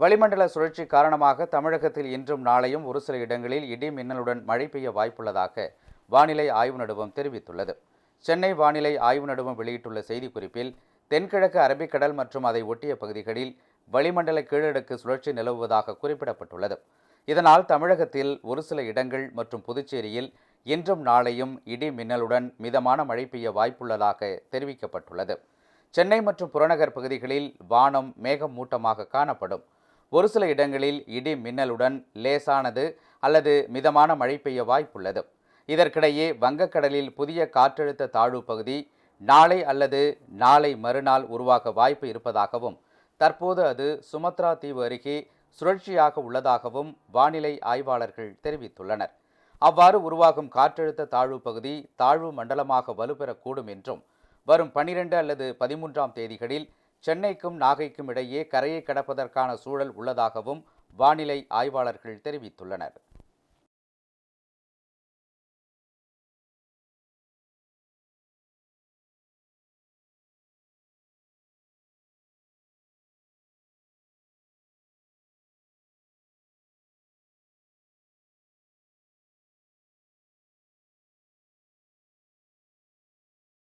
வளிமண்டல சுழற்சி காரணமாக தமிழகத்தில் இன்றும் நாளையும் ஒரு சில இடங்களில் இடி மின்னலுடன் மழை பெய்ய வாய்ப்புள்ளதாக வானிலை ஆய்வு நடுவம் தெரிவித்துள்ளது. சென்னை வானிலை ஆய்வு நடுவம் வெளியிட்டுள்ள செய்திக்குறிப்பில் தென்கிழக்கு அரபிக்கடல் மற்றும் அதை ஒட்டிய பகுதிகளில் வளிமண்டல கீழடுக்கு சுழற்சி நிலவுவதாக குறிப்பிடப்பட்டுள்ளது. இதனால் தமிழகத்தில் ஒரு சில இடங்கள் மற்றும் புதுச்சேரியில் இன்றும் நாளையும் இடி மின்னலுடன் மிதமான மழை பெய்ய வாய்ப்புள்ளதாக தெரிவிக்கப்பட்டுள்ளது. சென்னை மற்றும் புறநகர் பகுதிகளில் வானம் மேகமூட்டமாக காணப்படும். ஒரு சில இடங்களில் இடி மின்னலுடன் லேசானது அல்லது மிதமான மழை பெய்ய வாய்ப்புள்ளது. இதற்கிடையே வங்கக்கடலில் புதிய காற்றழுத்த தாழ்வு பகுதி நாளை அல்லது நாளை மறுநாள் உருவாக வாய்ப்பு இருப்பதாகவும் தற்போது அது சுமத்ரா தீவு அருகே சுழற்சியாக உள்ளதாகவும் வானிலை ஆய்வாளர்கள் தெரிவித்துள்ளனர். அவ்வாறு உருவாகும் காற்றழுத்த தாழ்வு பகுதி தாழ்வு மண்டலமாக வலுப்பெறக்கூடும் என்றும் வரும் பனிரெண்டு அல்லது பதிமூன்றாம் தேதிகளில் சென்னைக்கும் நாகைக்கும் இடையே கரையை கடப்பதற்கான சூழல் உள்ளதாகவும் வானிலை ஆய்வாளர்கள் தெரிவித்துள்ளனர்.